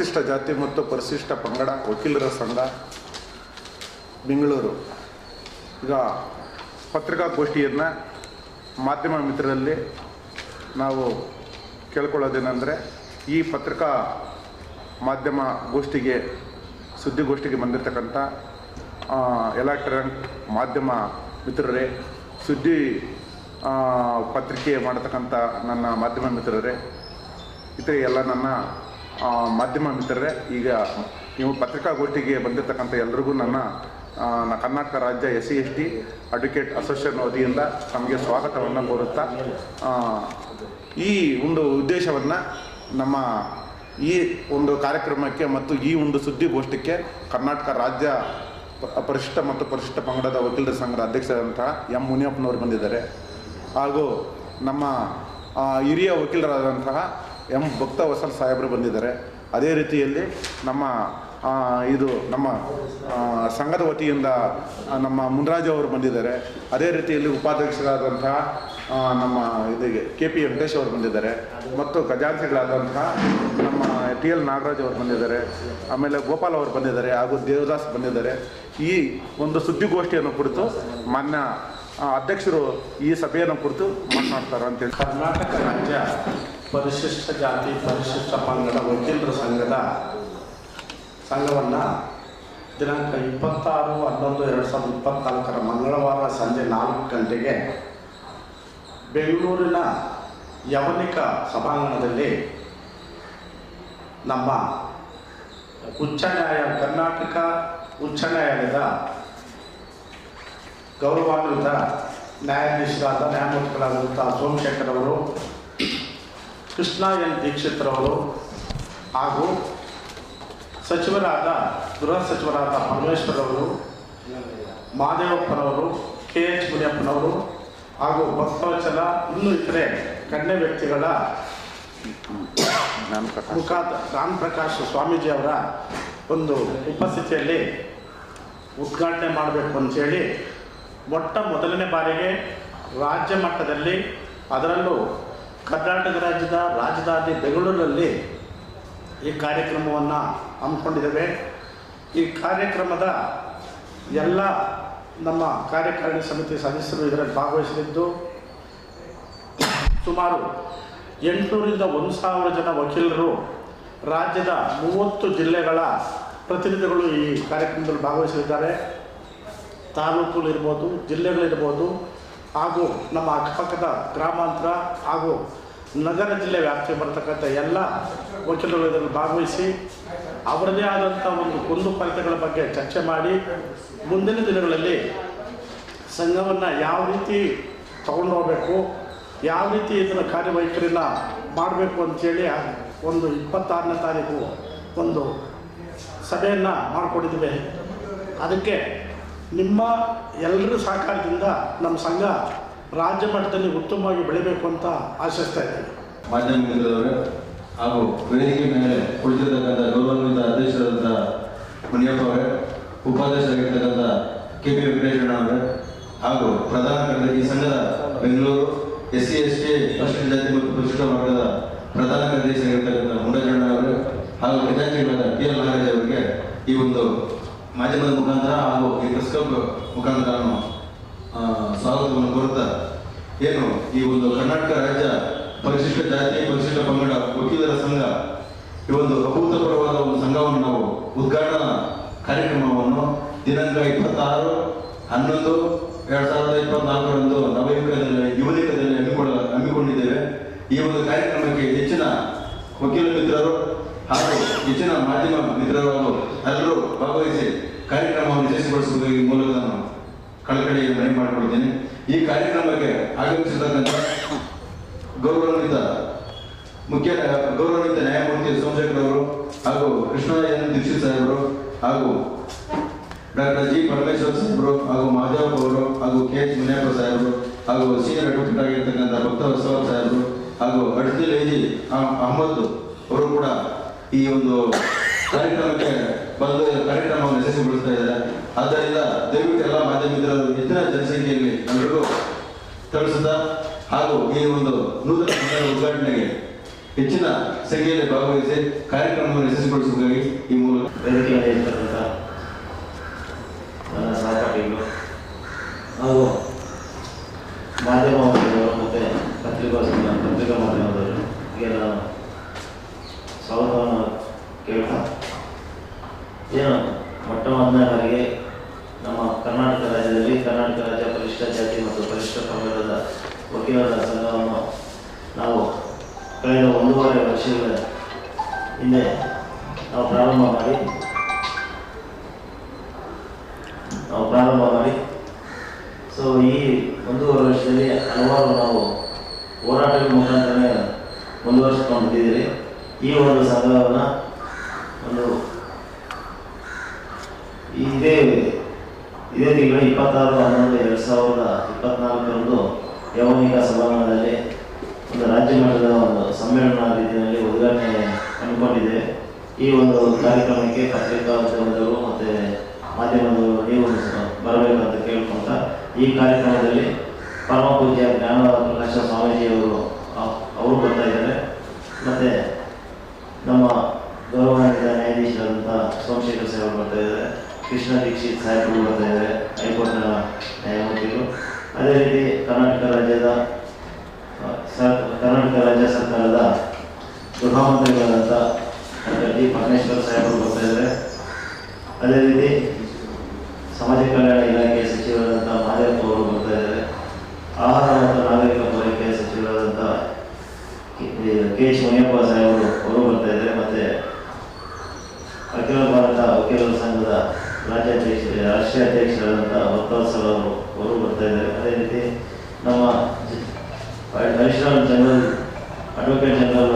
ಪರಿಶಿಷ್ಟ ಜಾತಿ ಮತ್ತು ಪರಿಶಿಷ್ಟ ಪಂಗಡ ವಕೀಲರ ಸಂಘ, ಬೆಂಗಳೂರು. ಈಗ ಪತ್ರಿಕಾಗೋಷ್ಠಿಯನ್ನು ಮಾಧ್ಯಮ ಮಿತ್ರರಲ್ಲಿ ನಾವು ಕೇಳ್ಕೊಳ್ಳೋದೇನೆಂದರೆ, ಈ ಪತ್ರಿಕಾ ಮಾಧ್ಯಮ ಗೋಷ್ಠಿಗೆ, ಸುದ್ದಿಗೋಷ್ಠಿಗೆ ಬಂದಿರತಕ್ಕಂಥ ಎಲೆಕ್ಟ್ರಾನಿಕ್ ಮಾಧ್ಯಮ ಮಿತ್ರರೇ, ಸುದ್ದಿ ಪತ್ರಿಕೆ ಮಾಡತಕ್ಕಂಥ ನನ್ನ ಮಾಧ್ಯಮ ಮಿತ್ರರೇ, ಇತರೆ ಎಲ್ಲ ನನ್ನ ಮಾಧ್ಯಮ ಮಿತ್ರರೇ, ಈಗ ನೀವು ಪತ್ರಿಕಾಗೋಷ್ಠಿಗೆ ಬಂದಿರತಕ್ಕಂಥ ಎಲ್ರಿಗೂ ನನ್ನ ಕರ್ನಾಟಕ ರಾಜ್ಯ S C S T advocate association ವತಿಯಿಂದ ನಮಗೆ ಸ್ವಾಗತವನ್ನು ಕೋರುತ್ತಾ ಈ ಒಂದು ಉದ್ದೇಶವನ್ನು ನಮ್ಮ ಈ ಒಂದು ಕಾರ್ಯಕ್ರಮಕ್ಕೆ ಮತ್ತು ಈ ಒಂದು ಸುದ್ದಿಗೋಷ್ಠಿಗೆ ಕರ್ನಾಟಕ ರಾಜ್ಯ ಪರಿಶಿಷ್ಟ ಮತ್ತು ಪರಿಶಿಷ್ಟ ಪಂಗಡದ ವಕೀಲರ ಸಂಘದ ಅಧ್ಯಕ್ಷರಾದಂತಹ ಎಂ ಮುನಿಯಪ್ಪನವರು ಬಂದಿದ್ದಾರೆ. ಹಾಗೂ ನಮ್ಮ ಹಿರಿಯ ವಕೀಲರಾದಂತಹ ಎಂ ಭಕ್ತ ವಸಲ್ ಸಾಹೇಬರು ಬಂದಿದ್ದಾರೆ. ಅದೇ ರೀತಿಯಲ್ಲಿ ನಮ್ಮ ಇದು ನಮ್ಮ ಸಂಘದ ವತಿಯಿಂದ ನಮ್ಮ ಮುನ್ರಾಜು ಅವರು ಬಂದಿದ್ದಾರೆ. ಅದೇ ರೀತಿಯಲ್ಲಿ ಉಪಾಧ್ಯಕ್ಷರಾದಂತಹ ನಮ್ಮ ಇದಕ್ಕೆ ಕೆ ಪಿ ವೆಂಕಟೇಶ್ ಅವರು ಬಂದಿದ್ದಾರೆ. ಮತ್ತು ಖಜಾಂಚಿಗಳಾದಂತಹ ನಮ್ಮ ಟಿ ಎಲ್ ನಾಗರಾಜ್ ಅವರು ಬಂದಿದ್ದಾರೆ. ಆಮೇಲೆ ಗೋಪಾಲ್ ಅವರು ಬಂದಿದ್ದಾರೆ ಹಾಗೂ ದೇವದಾಸ್ ಬಂದಿದ್ದಾರೆ. ಈ ಒಂದು ಸುದ್ದಿಗೋಷ್ಠಿಯನ್ನು ಕುರಿತು ಮಾನ್ಯ ಅಧ್ಯಕ್ಷರು ಈ ಸಭೆಯನ್ನು ಕುರಿತು ಮಾತನಾಡ್ತಾರೆ ಅಂತೇಳಿ ಕರ್ನಾಟಕ ರಾಜ್ಯ ಪರಿಶಿಷ್ಟ ಜಾತಿ, ಪರಿಶಿಷ್ಟ ಪಂಗಡ, ವಕೀಲರ ಸಂಘದ ಸಂಘವನ್ನು ದಿನಾಂಕ ಇಪ್ಪತ್ತಾರು, ಹನ್ನೊಂದು, ಎರಡು ಸಾವಿರದ ಇಪ್ಪತ್ತ್ನಾಲ್ಕರ ಮಂಗಳವಾರ ಸಂಜೆ ನಾಲ್ಕು ಗಂಟೆಗೆ ಬೆಂಗಳೂರಿನ ಯವನಿಕ ಸಭಾಂಗಣದಲ್ಲಿ ನಮ್ಮ ಉಚ್ಚ ನ್ಯಾಯ, ಕರ್ನಾಟಕ ಉಚ್ಚ ನ್ಯಾಯಾಲಯದ ಗೌರವಾನ್ವಿತ ನ್ಯಾಯಾಧೀಶರಾದ ನ್ಯಾಯಮೂರ್ತಿಗಳಾದಂಥ ಸೋಮಶೇಖರ್ ಅವರು ಕೃಷ್ಣ ಎನ್ ದೀಕ್ಷಿತ್ರವರು ಹಾಗೂ ಸಚಿವರಾದ, ಗೃಹ ಸಚಿವರಾದ ಪರಮೇಶ್ವರ್ ಅವರು ಮಾದೇವಪ್ಪನವರು ಕೆ ಎಚ್ ಮುನಿಯಪ್ಪನವರು ಹಾಗೂ ಬಸವಚಲ ಇನ್ನೂ ಇತರೆ ಗಣ್ಯ ವ್ಯಕ್ತಿಗಳ ಮುಖಾಂತರ ರಾಮ್ ಪ್ರಕಾಶ್ ಸ್ವಾಮೀಜಿ ಅವರ ಒಂದು ಉಪಸ್ಥಿತಿಯಲ್ಲಿ ಉದ್ಘಾಟನೆ ಮಾಡಬೇಕು ಅಂಥೇಳಿ ಮೊಟ್ಟ ಮೊದಲನೇ ಬಾರಿಗೆ ರಾಜ್ಯ ಮಟ್ಟದಲ್ಲಿ ಅದರಲ್ಲೂ ಕರ್ನಾಟಕ ರಾಜ್ಯದ ರಾಜಧಾನಿ ಬೆಂಗಳೂರಿನಲ್ಲಿ ಈ ಕಾರ್ಯಕ್ರಮವನ್ನು ಹಮ್ಮಿಕೊಂಡಿದ್ದೇವೆ. ಈ ಕಾರ್ಯಕ್ರಮದ ಎಲ್ಲ ನಮ್ಮ ಕಾರ್ಯಕಾರಿಣಿ ಸಮಿತಿ ಸದಸ್ಯರು ಇದರಲ್ಲಿ ಭಾಗವಹಿಸಲಿದ್ದು, ಸುಮಾರು ಎಂಟುನೂರಿಂದ ಒಂದು ಸಾವಿರ ಜನ ವಕೀಲರು ರಾಜ್ಯದ ಮೂವತ್ತು ಜಿಲ್ಲೆಗಳ ಪ್ರತಿನಿಧಿಗಳು ಈ ಕಾರ್ಯಕ್ರಮದಲ್ಲಿ ಭಾಗವಹಿಸಲಿದ್ದಾರೆ. ತಾಲೂಕುಗಳಿರ್ಬೋದು, ಜಿಲ್ಲೆಗಳಿರ್ಬೋದು, ಹಾಗೂ ನಮ್ಮ ಅಕ್ಕಪಕ್ಕದ ಗ್ರಾಮಾಂತರ ಹಾಗೂ ನಗರ ಜಿಲ್ಲೆ ವ್ಯಾಪ್ತಿ ಬರ್ತಕ್ಕಂಥ ಎಲ್ಲ ವಕೀಲರು ಇದರಲ್ಲಿ ಭಾಗವಹಿಸಿ ಅವರದೇ ಆದಂಥ ಒಂದು ಕುಂದುಕೊರತೆಗಳ ಬಗ್ಗೆ ಚರ್ಚೆ ಮಾಡಿ ಮುಂದಿನ ದಿನಗಳಲ್ಲಿ ಸಂಘವನ್ನು ಯಾವ ರೀತಿ ತಗೊಂಡು ಹೋಗಬೇಕು, ಯಾವ ರೀತಿ ಇದನ್ನು ಕಾರ್ಯವೈಖರಿನ ಮಾಡಬೇಕು ಅಂಥೇಳಿ ಒಂದು ಇಪ್ಪತ್ತಾರನೇ ತಾರೀಕು ಒಂದು ಸಭೆಯನ್ನು ಮಾಡಿಕೊಂಡಿದ್ದೀವಿ. ಅದಕ್ಕೆ ನಿಮ್ಮ ಎಲ್ಲರೂ ಸಹಕಾರದಿಂದ ನಮ್ಮ ಸಂಘ ರಾಜ್ಯ ಮಟ್ಟದಲ್ಲಿ ಉತ್ತಮವಾಗಿ ಬೆಳಿಬೇಕು ಅಂತ ಆಶಿಸ್ತಾ ಇದ್ದೀವಿ ಮಾಧ್ಯಮ ಹಾಗೂ ವೇದಿಕೆ ಮೇಲೆ ಕುಳಿತಿರ್ತಕ್ಕಂಥ ಗೌರವಾನ್ವಿತ ಅಧ್ಯಕ್ಷರಾದಂಥ ಮುನಿಯಪ್ಪ ಅವರೇ, ಉಪಾಧ್ಯಕ್ಷರಾಗಿರ್ತಕ್ಕಂಥ ಕೆ ಪಿ ವೆಂಕಟೇಶ್ವರ ಅವರೇ, ಹಾಗೂ ಪ್ರಧಾನ ಕಾರ್ಯದರ್ಶಿ ಸಂಘದ Bengaluru S C, S T ಪರಿಶಿಷ್ಟ ಜಾತಿ ಮತ್ತು ಪರಿಶಿಷ್ಟ ವರ್ಗದ ಪ್ರಧಾನ ಕಾರ್ಯದರ್ಶಿಯಾಗಿರ್ತಕ್ಕಂಥ ಮುಡಜಣ್ಣ ಅವರು, ಹಾಗೂ ಖಜಾಂಚಿಗಳಾದ ಪಿ ಎಲ್ ನಾಗರಾಜ್ ಅವರಿಗೆ ಈ ಒಂದು ಮಾಧ್ಯಮದ ಮುಖಾಂತರ ಹಾಗೂ ಈ ಪ್ರೆಸ್ ಕ್ಲಬ್ ಮುಖಾಂತರ ಸ್ವಾಗತವನ್ನು ಕೋರುತ್ತಾ ಏನು, ಈ ಒಂದು ಕರ್ನಾಟಕ ರಾಜ್ಯ ಪರಿಶಿಷ್ಟ ಜಾತಿ, ಪರಿಶಿಷ್ಟ ಪಂಗಡ, ವಕೀಲರ ಸಂಘ, ಈ ಒಂದು ಅಭೂತಪೂರ್ವವಾದ ಒಂದು ಸಂಘವನ್ನು ನಾವು ಉದ್ಘಾಟನಾ ಕಾರ್ಯಕ್ರಮವನ್ನು ದಿನಾಂಕ ಇಪ್ಪತ್ತಾರು, ಹನ್ನೊಂದು, ಎರಡ್ ಸಾವಿರದ ಇಪ್ಪತ್ನಾಲ್ಕರಂದು ನವಯುಗದಲ್ಲಿ ಯುವನಿಕದಲ್ಲಿ ಹಮ್ಮಿಕೊಳ್ಳ, ಹಮ್ಮಿಕೊಂಡಿದ್ದೇವೆ. ಈ ಒಂದು ಕಾರ್ಯಕ್ರಮಕ್ಕೆ ಹೆಚ್ಚಿನ ವಕೀಲ ಮಿತ್ರರು ಹಾಗೂ ಹೆಚ್ಚಿನ ಮಾಧ್ಯಮ ಮಿತ್ರರು ಎಲ್ಲರೂ ಭಾಗವಹಿಸಿ ಕಾರ್ಯಕ್ರಮವನ್ನು ಯಶಸ್ವಿಗೊಳಿಸುವುದರ ಮಾಡಿಕೊಳ್ತೇನೆ ಈ ಕಾರ್ಯಕ್ರಮಕ್ಕೆ ಆಗಮಿಸಿರ್ತಕ್ಕಂಥ ಗೌರವಾನ್ವಿತ ಮುಖ್ಯ ಗೌರವಾನ್ವಿತ ನ್ಯಾಯಮೂರ್ತಿ ಸೋಮಶೇಖರ್ ಅವರು ಹಾಗೂ ಕೃಷ್ಣ ಎನ್ ದೀಕ್ಷಿತ್ ಸಾಹೇಬರು ಹಾಗೂ ಡಾಕ್ಟರ್ ಜಿ ಪರಮೇಶ್ವರ್ ಸಾಹೇಬರು ಹಾಗೂ ಮಹಾದೇವಪ್ಪ ಅವರು ಹಾಗೂ ಕೆ ಎಚ್ ಮುನಿಯಪ್ಪ ಸಾಹೇಬರು ಹಾಗೂ ಸೀನಿಯರ್ ಅಡ್ವೊಕೇಟ್ ಆಗಿರ್ತಕ್ಕಂಥ ಭಕ್ತ ಬಸವ ಸಾಹೇಬರು ಹಾಗೂ ಅಡ್ದಿಲ್ ಏಜಿ ಅಹಮದ್ ಅವರು ಕೂಡ ಈ ಒಂದು ಕಾರ್ಯಕ್ರಮಕ್ಕೆ ಬಂದು ಕಾರ್ಯಕ್ರಮವನ್ನು ಯಶಸ್ವಿಗೊಳಿಸ್ತಾ ಇದ್ದಾರೆ. ಆದ್ದರಿಂದ ದಯವಿಟ್ಟು ಎಲ್ಲ ಮಾಧ್ಯಮ ಮಿತ್ರರು ಹೆಚ್ಚಿನ ಜನಸಂಖ್ಯೆಯಲ್ಲಿ ಎಲ್ಲರಿಗೂ ತಿಳಿಸುತ್ತಾ ಹಾಗೂ ಈ ಒಂದು ನೂತನ ಉದ್ಘಾಟನೆಗೆ ಹೆಚ್ಚಿನ ಸಂಖ್ಯೆಯಲ್ಲಿ ಭಾಗವಹಿಸಿ ಕಾರ್ಯಕ್ರಮವನ್ನು ಯಶಸ್ವಿಗೊಳಿಸುವುದಾಗಿ ಈ ಮೂಲಕ ನನ್ನ ಸಹಪಾಠಿಗಳು ಹಾಗೂ ಮಾಧ್ಯಮ ಮತ್ತು ಪತ್ರಿಕೋಸ್ಕರ ಪತ್ರಿಕಾ ಮಾಧ್ಯಮದವರು ಹೀಗೆ ನಾನು ಸ್ವಾಗತವನ್ನು ಕೇಳ್ತಾ ಏನು ಮೊಟ್ಟ ಮೊದಲನೇ ಬಾರಿಗೆ ನಮ್ಮ ಕರ್ನಾಟಕ ರಾಜ್ಯದಲ್ಲಿ ಕರ್ನಾಟಕ ರಾಜ್ಯ ಪರಿಶಿಷ್ಟ ಜಾತಿ ಮತ್ತು ಪರಿಶಿಷ್ಟ ಪಂಗಡದ ವಕೀಲರ ಸಂಘವನ್ನು ನಾವು ಕಳೆದ ಒಂದೂವರೆ ವರ್ಷಗಳ ಹಿಂದೆ ನಾವು ಪ್ರಾರಂಭ ಮಾಡಿ, ನಾವು ಪ್ರಾರಂಭ ಮಾಡಿ. ಸೊ ಈ ಒಂದೂವರೆ ವರ್ಷದಲ್ಲಿ ಹಲವಾರು ನಾವು ಹೋರಾಟದ ಮುಖಾಂತರನೇ ಮುಂದುವರಿಸ್ಕೊಂಡು ಬಂದಿದ್ದೀರಿ ಈ ಒಂದು ಸಂಘವನ್ನು ಒಂದು ಇದೇ ಇದೇ ತಿಂಗಳು ಇಪ್ಪತ್ತಾರು, ಹನ್ನೊಂದು, ಎರಡು ಸಾವಿರದ ಇಪ್ಪತ್ನಾಲ್ಕರಂದು ಯೌವನಿಕ ಸಭಾಂಗಣದಲ್ಲಿ ಒಂದು ರಾಜ್ಯ ಮಟ್ಟದ ಒಂದು ಸಮ್ಮೇಳನ ರೀತಿಯಲ್ಲಿ ಉದ್ಘಾಟನೆ ಹಮ್ಮಿಕೊಂಡಿದ್ದೇವೆ ಈ ಒಂದು ಕಾರ್ಯಕ್ರಮಕ್ಕೆ ಪತ್ರಿಕಾ ಉದ್ಯಮದವರು ಮತ್ತು ಮಾಧ್ಯಮದವರು ನೀವು ಬರಬೇಕು ಬರಬೇಕಂತ ಕೇಳ್ಕೊಂತ ಈ ಕಾರ್ಯಕ್ರಮದಲ್ಲಿ ಪರಮ ಪೂಜ್ಯ ಜ್ಞಾನ ಪ್ರಕಾಶ ಸ್ವಾಮೀಜಿಯವರು ಅವರು ಬರ್ತಾ ಇದ್ದಾರೆ. ಮತ್ತು ನಮ್ಮ ಗೌರವಾನ್ವಿತ ನ್ಯಾಯಾಧೀಶರಾದಂಥ ಸೋಮಶೇಖರ್ ಸಾಹೇಬರು ಬರ್ತಾ ಇದ್ದಾರೆ. ಕೃಷ್ಣ ದೀಕ್ಷಿತ್ ಸಾಹೇಬರು ಬರ್ತಾ ಇದ್ದಾರೆ. ಹೈಕೋರ್ಟ್ನ ನ್ಯಾಯಮೂರ್ತಿಗಳು. ಅದೇ ರೀತಿ ಕರ್ನಾಟಕ ರಾಜ್ಯದ ಕರ್ನಾಟಕ ರಾಜ್ಯ ಸರ್ಕಾರದ ಗೃಹ ಮಂತ್ರಿಗಳಾದಂಥ ಜಿ ಪರಮೇಶ್ವರ್ ಸಾಹೇಬರು ಬರ್ತಾ ಇದ್ದಾರೆ. ಅದೇ ರೀತಿ ರಾಜ್ಯಾಧ್ಯಕ್ಷ ರಾಷ್ಟ್ರೀಯ ಅಧ್ಯಕ್ಷರಾದಂಥ ಅವರು ಅವರು ಬರ್ತಾ ಇದ್ದಾರೆ. ಅದೇ ರೀತಿ ನಮ್ಮ ಅಡಿಷನಲ್ ಜನರಲ್ ಅಡ್ವೊಕೇಟ್ ಜನರಲ್